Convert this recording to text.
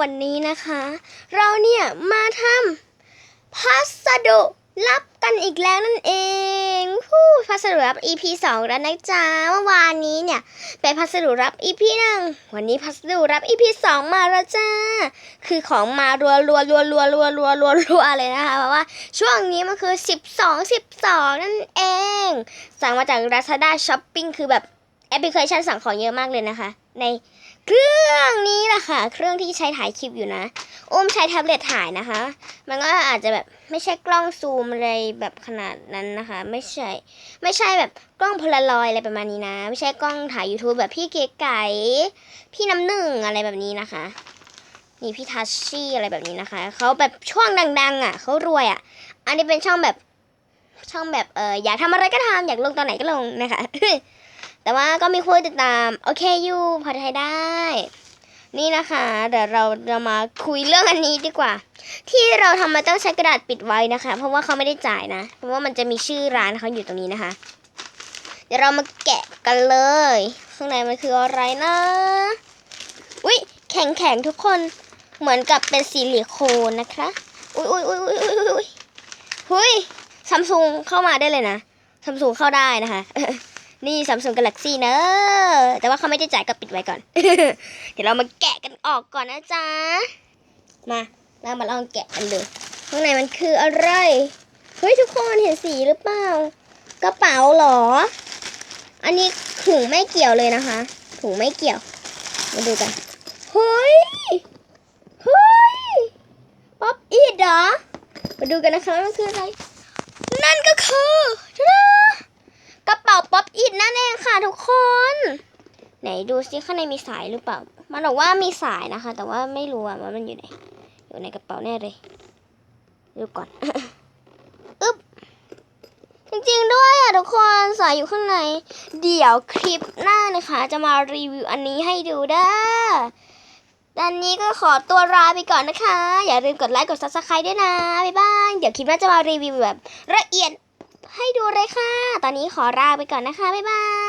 วันนี้นะคะ เราเนี่ยมาทำพัสดุลับกันอีกแล้วนั่นเองผู้พัสดุรับ EP 2 แล้วนะจ๊ะเมื่อวานนี้เนี่ยเป็นพัสดุรับ EP หนึ่งวันนี้พัสดุรับ EP 2 มาแล้วจ้าคือของมารัวรัวรัวรัวรัวรัวรัวรัวเลยนะคะเพราะว่าช่วงนี้มันคือ 12 12 นั่นเอง สั่งมาจาก Lazada Shopping คือแบบแอปพลิเคชันสั่งของเยอะมากเลยนะคะ ใน เครื่องนี้แหละค่ะ เครื่องที่ใช้ถ่ายคลิปอยู่นะอุ้มใช้แท็บเล็ตถ่ายนะคะ มันก็อาจจะแบบไม่ใช่กล้องซูมอะไรแบบขนาดนั้นนะคะ ไม่ใช่ ไม่ใช่แบบกล้องโพลารอยด์อะไรประมาณนี้นะ ไม่ใช่กล้องถ่าย YouTube แบบพี่เก๋ไก่พี่น้ำหนึ่งอะไรแบบนี้นะคะ นี่พี่ทัชชี่อะไรแบบนี้นะคะเขาแบบช่วงดัง ๆ อะเขารวยอะ อันนี้เป็นช่องแบบช่องแบบเอออยากทำอะไรก็ทำอยากลงตอนไหนก็ลงนะคะ แต่ว่าก็มีคนติดตามโอเคอยู่พอไทยได้ นี่นะคะเดี๋ยวเราจะมาคุยเรื่องอันนี้ดีกว่า ที่เราทำมาต้องใช้กระดาษปิดไว้นะคะ เพราะว่าเขาไม่ได้จ่ายนะ เพราะว่ามันจะมีชื่อร้านเขาอยู่ตรงนี้นะคะ เดี๋ยวเรามาแกะกันเลย ข้างในมันคืออะไรนะอุ้ยแข็งแข็งทุกคนเหมือนกับเป็นซิลิโคนนะคะอุ้ยอุ้ยอุ้ยอุ้ยอุ้ยอุ้ยหุยซัมซุงเข้ามาได้เลยนะซัมซุงเข้าได้นะคะ นี่ซัมซุงกาแล็กซี่เนอะแต่ว่าเขาไม่ได้จ่ายก็ปิดไว้ก่อน เดี๋ยวเรามาแกะกันออกก่อนนะจ๊ะ มาเรามาลองแกะกันดูข้างในมันคืออะไรเฮ้ยทุกคนเห็นสีหรือเปล่ากระเป๋าเหรอ อันนี้ถุงไม่เกี่ยวเลยนะคะถุงไม่เกี่ยว มาดูกันเฮ้ยเฮ้ยป๊อปอีดเหรอมาดูกันนะคะว่ามันคืออะไร นั่นก็คือทะดา กระเป๋าป๊อปอีดนั่นเองค่ะทุกคน ไหนดูซิข้างในมีสายหรือเปล่า มันบอกว่ามีสายนะคะ แต่ว่าไม่รู้อะว่ามันอยู่ไหน อยู่ในกระเป๋าแน่เลยดูก่อนอึ๊บจริงๆด้วยอะทุกคนสายอยู่ข้างใน เดี๋ยวคลิปหน้านะคะ จะมารีวิวอันนี้ให้ดูเด้อด้านนี้ก็ขอตัวลาไปก่อนนะคะ อย่าลืมกดไลค์กด subscribe ด้วยนะ บ๊ายบาย เดี๋ยวคลิปหน้าจะมารีวิวแบบละเอียด ให้ดูเลยค่ะ ตอนนี้ขอลาไปก่อนนะคะ บ๊ายบาย